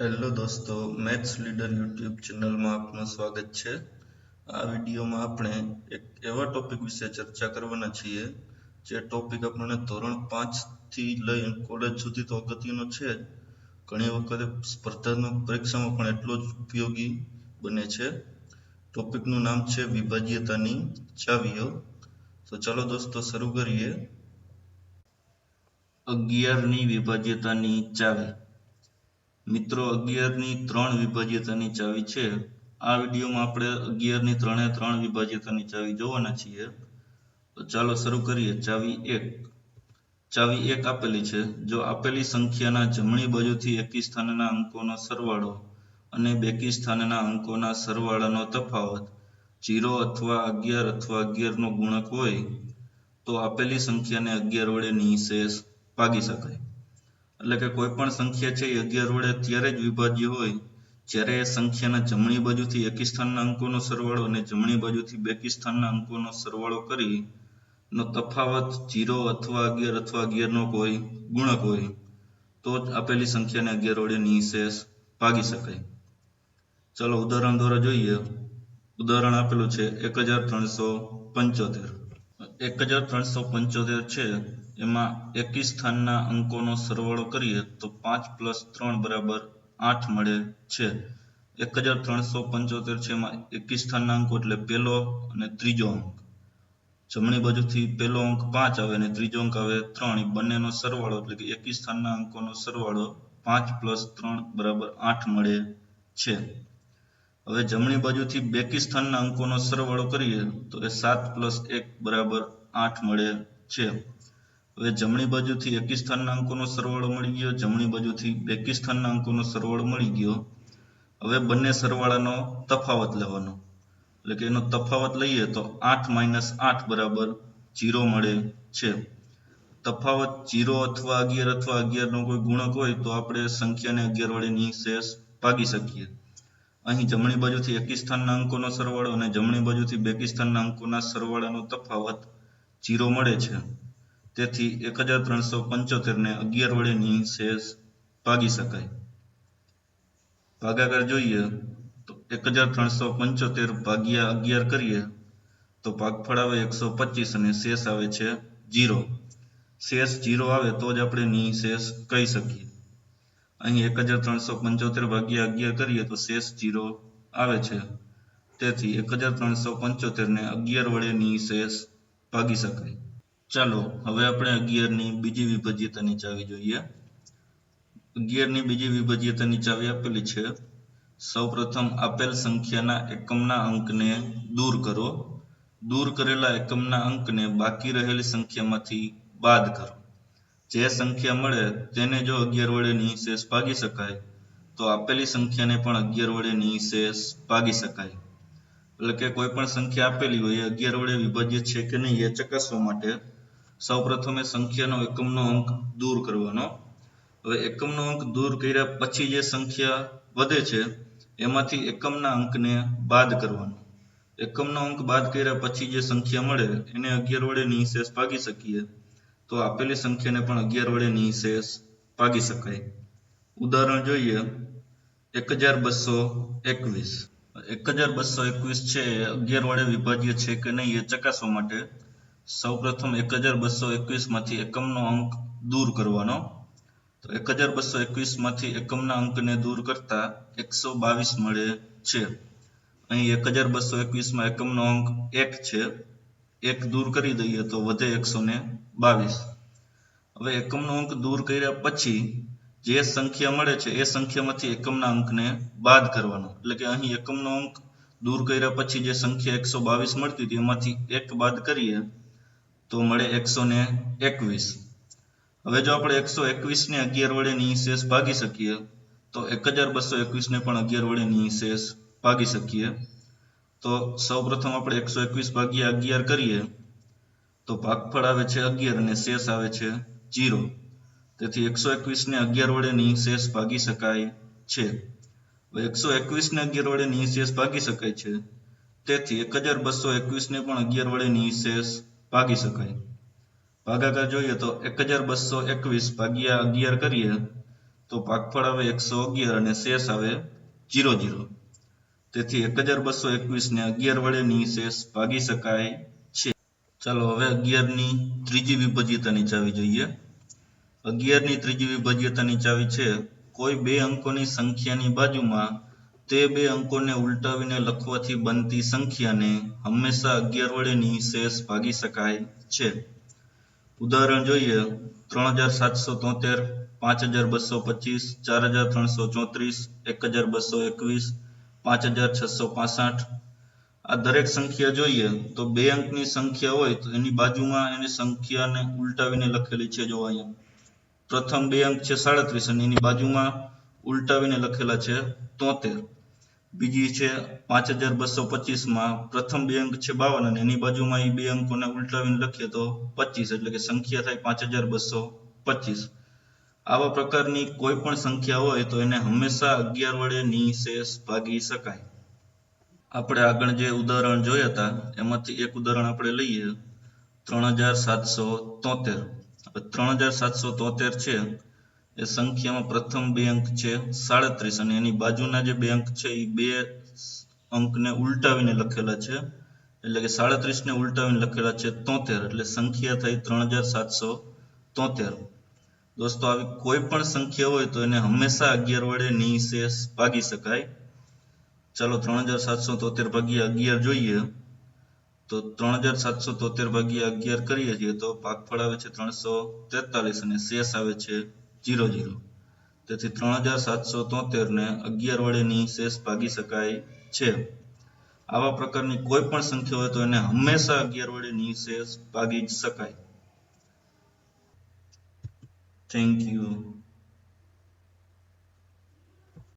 Hello દોસ્તો, maths leader YouTube ચેનલમાં આપનું સ્વાગત છે. આ વિડીયોમાં આપણે એક એવા ટોપિક વિશે ચર્ચા કરવાના છીએ, જે ટોપિક આપણને ધોરણ પાંચથી લઈ કોલેજ સુધી તો અગત્યનો છે જ. ઘણી વખતે સ્પર્ધાત્મક પરીક્ષામાં પણ એટલો જ ઉપયોગી બને છે. ટોપિકનું નામ છે વિભાજ્યતાની ચાવીઓ. તો ચાલો દોસ્તો, શરૂ કરીએ. અગિયારની વિભાજ્યતાની ચાવી. મિત્રો, અગિયારની ત્રણ વિભાજ્યતાની ચાવી છે. આ વિડીયોમાં આપણે અગિયારની ત્રણે ત્રણ વિભાજ્યતાની ચાવી જોવાના છીએ. તો ચાલો શરૂ કરીએ. ચાવી એક. ચાવી એક આપેલી છે. જો આપેલી સંખ્યાના જમણી બાજુથી એકી સ્થાનના અંકોનો સરવાળો અને બેકી સ્થાનના અંકોના સરવાળાનો તફાવત જીરો અથવા અગિયાર અથવા અગિયારનો ગુણક હોય, તો આપેલી સંખ્યાને અગિયાર વડે નિશેષ ભાગી શકાય. એટલે કે કોઈ પણ સંખ્યા છે એ અગિયાર વડે ત્યારે જ વિભાજ્ય હોય, જ્યારે સંખ્યાના જમણી બાજુથી એકી સ્થાનના અંકોનો સરવાળો અને જમણી બાજુથી બેકી સ્થાનના અંકોનો સરવાળો કરી, નો તફાવત જીરો અથવા અગિયાર અથવા અગિયારનો કોઈ ગુણક હોય, તો જ આપેલી સંખ્યાને અગિયાર વડે નિશેષ ભાગી શકાય. ચાલો ઉદાહરણ દ્વારા જોઈએ. ઉદાહરણ આપેલું છે એક હજાર ત્રણસો પંચોતેર. એક હજાર ત્રણસો પંચોતેર છે. એમાં એકી સ્થાનના અંકોનો સરવાળો કરીએ તો પાંચ પ્લસ ત્રણ બરાબર આઠ મળે છે. એક હજાર ત્રણસો પંચોતેર છે એમાં એકી સ્થાનના અંકો એટલે પહેલો અને ત્રીજો અંક. જમણી બાજુથી પહેલો અંક પાંચ આવે અને ત્રીજો અંક આવે ત્રણ. એ બંનેનો સરવાળો એટલે કે એકી સ્થાનના અંકોનો સરવાળો પાંચ પ્લસ ત્રણ બરાબર આઠ મળે છે. હવે જમણી બાજુથી બેકી સ્થાનના અંકોનો સરવાળો કરીએ તો એ સાત પ્લસ એક બરાબર આઠ મળે છે. હવે જમણી બાજુથી એકી સ્થાનના અંકોનો સરવાળો મળી ગયો, જમણી બાજુથી બેકી સ્થાનના અંકોનો સરવાળો મળી ગયો. હવે બંને સરવાળાનો તફાવત લેવાનો. એટલે કે એનો તફાવત લઈએ તો આઠ માઇનસ આઠ બરાબર જીરો મળે છે. તફાવત જીરો અથવા અગિયાર અથવા અગિયારનો કોઈ ગુણક હોય તો આપણે સંખ્યાને અગિયાર વડે નિશેષ ભાગી શકીએ. અહીં જમણી બાજુથી એકી સ્થાનના અંકોનો સરવાળો અને જમણી બાજુથી બેકી સ્થાનના અંકોના સરવાળાનો તફાવત જીરો મળે છે. તેથી એક હજાર ત્રણસો પંચોતેર ને અગિયાર વડે નિશેષ ભાગી શકાય. ભાગાકાર જોઈએ તો એક હજાર ત્રણસો પંચોતેર ભાગ્યા અગિયાર કરીએ તો ભાગફળ આવે એકસો પચીસ અને શેષ આવે છે જીરો. શેષ જીરો આવે તો જ આપણે નિશેષ કહી શકીએ. અહીં એક હજાર ત્રણસો પંચોતેર ભાગ્યા અગિયાર કરીએ તો શેષ જીરો આવે છે. તેથી એક હજાર ત્રણસો પંચોતેર ને અગિયાર વડે નિશેષ ભાગી શકાય. ચાલો, હવે આપણે અગિયારની બીજી વિભજ્યતાની ચાવી જોઈએ. અગિયારની બીજી વિભજ્યતાની ચાવી આપેલી છે. સૌપ્રથમ આપેલ સંખ્યાના એકમના અંકને દૂર કરો. દૂર કરેલા એકમના અંકને બાકી રહેલી સંખ્યામાંથી બાદ કરો. જે સંખ્યા મળે તેને જો અગિયાર વડે નિશેષ ભાગી શકાય, તો આપેલી સંખ્યાને પણ અગિયાર વડે નિઃશેષ ભાગી શકાય. એટલે કે કોઈ પણ સંખ્યા આપેલી હોય એ અગિયાર વડે વિભાજ્ય છે કે નહીં એ ચકાસવા માટે સૌપ્રથમ સંખ્યાનો એકમનો અંક દૂર કરવાનો. હવે એકમનો અંક દૂર કર્યા પછી જે સંખ્યા વધે છે, એમાંથી એકમના અંકને બાદ કરવાનો. એકમનો અંક બાદ કર્યા પછી જે સંખ્યા મળે, એને અગિયાર વડે નિઃશેષ ભાગી શકીએ. તો આપેલી સંખ્યાને પણ અગિયાર વડે નિશેષ ભાગી શકાય. ઉદાહરણ જોઈએ. એક હજાર બસો એકવીસ. એક હજાર બસો એકવીસ છે અગિયાર વડે વિભાજ્ય છે કે નહીં એ ચકાસવા માટે સૌપ્રથમ એક હજાર બસો એકવીસમાંથી એકમનો અંક દૂર કરવાનો. તો એક હજાર બસો એકવીસમાંથી એકમના અંકને દૂર કરતા એકસો બાવીસ મળે છે. અહીં એક હજાર બસો એકવીસમાં એકમનો અંક એક છે. એક દૂર કરી દઈએ તો વધે એકસો ને બાવીસ હવે એકમનો અંક દૂર કર્યા પછી જે સંખ્યા મળે છે એ સંખ્યામાંથી એકમના અંકને બાદ કરવાનો. એટલે કે અહીં એકમનો અંક દૂર કર્યા પછી જે સંખ્યા એકસો બાવીસ મળતી હતી એમાંથી એક બાદ કરીએ તો મળે એકસો ને એકવીસ. હવે જો આપણે એકસો એકવીસ ને અગિયાર વડે નિઃશેષ ભાગી શકીએ, તો એક હજાર બસો એકવીસ ને પણ અગિયાર વડે નિઃશેષ ભાગી શકીએ. તો સૌપ્રથમ આપણે એકસો એકવીસ ભાગ્યા અગિયાર કરીએ, તો ભાગફળ આવે છે અગિયાર અને શેષ આવે છે જીરો. તેથી એકસો એકવીસ ને અગિયાર વડે નિઃશેષ ભાગી શકાય છે. એકસો એકવીસ ને અગિયાર વડે નિઃશેષ ભાગી શકાય છે. તેથી એક હજાર બસો એકવીસ ને પણ અગિયાર વડે નિશેષ ભાગી શકાય. ભાગાકાર જોઈએ તો એક હજાર બસો એકવીસ ભાગ્યા અગિયાર કરીએ તો ભાગફળ આવે એકસો અગિયાર અને શેષ આવે જીરો જીરો તેથી એક હજાર બસો એકવીસ ને અગિયાર વડે નિશેષ ભાગી શકાય છે. ચાલો હવે અગિયારની ત્રીજી વિભજ્યતાની ચાવી જોઈએ. અગિયારની ત્રીજી વિભજ્યતાની ચાવી છે, કોઈ બે અંકોની સંખ્યાની બાજુમાં તે બે અંકોને ઉલટાવીને લખવાથી બનતી સંખ્યાને હંમેશા અગિયાર વડે નિશેષ ભાગી શકાય છે. ઉદાહરણ જોઈએ, ત્રણ હજાર સાતસો તોતેર, પાંચ હજાર બસો પચીસ, ચાર હજાર ત્રણસો ચોત્રીસ, એક હજાર બસો એકવીસ, પાંચ હજાર છસો પાસઠ. આ દરેક સંખ્યા જોઈએ તો બે અંકની સંખ્યા હોય તો એની બાજુમાં એની સંખ્યાને ઉલટાવીને લખેલી છે જો અહીંયા. પ્રથમ બે અંક છે સાડત્રીસ અને એની બાજુમાં ઉલટાવીને લખેલા છે તોતેર. બીજી છે પાંચ હજાર બસો પચીસમાં પ્રથમ બે અંક છે બાવન અને એની બાજુમાં એ બે અંકોને ઉલટાવીને લખીએ તો પચીસ, એટલે કે સંખ્યા થાય પાંચ હજાર બસો પચીસ. આવા પ્રકારની કોઈ પણ સંખ્યા હોય તો એને હંમેશા અગિયાર વડે નિશેષ ભાગી શકાય. આપણે આગળ જે ઉદાહરણ જોયા હતા, એમાંથી એક ઉદાહરણ આપણે લઈએ. ત્રણ હજાર સાતસો તોતેર. ત્રણ હજાર સાતસો તોતેર છે. એ સંખ્યામાં પ્રથમ બે અંક છે સાડત્રીસ અને એની બાજુના જે બે અંક છે એ બે અંકને ઉલટાવીને લખેલા છે. એટલે કે સાડત્રીસ ને ઉલટાવીને લખેલા છે તોતેર, એટલે સંખ્યા થઈ ત્રણ હજાર સાતસો તોતેર. દોસ્તો, આવી કોઈ પણ સંખ્યા હોય તો એને હંમેશા અગિયાર વડે નિશેષ ભાગી શકાય. ચાલો, ત્રણ હજાર સાતસો તોતેર ભાગ્યા અગિયાર જોઈએ. તો ત્રણ હજાર સાતસો તોતેર ભાગ્યા અગિયાર કરીએ છીએ તો ભાગફળ આવે છે ત્રણસો તેતાલીસ અને શેષ આવે છે જીરો જીરો તેથી ત્રણ હજાર સાતસો તોતેર ને અગિયાર વડે શેષ ભાગી શકાય છે. આવા પ્રકારની કોઈ પણ સંખ્યા હોય તો એને હંમેશા અગિયાર વડે શેષ ભાગી શકાય. Thank you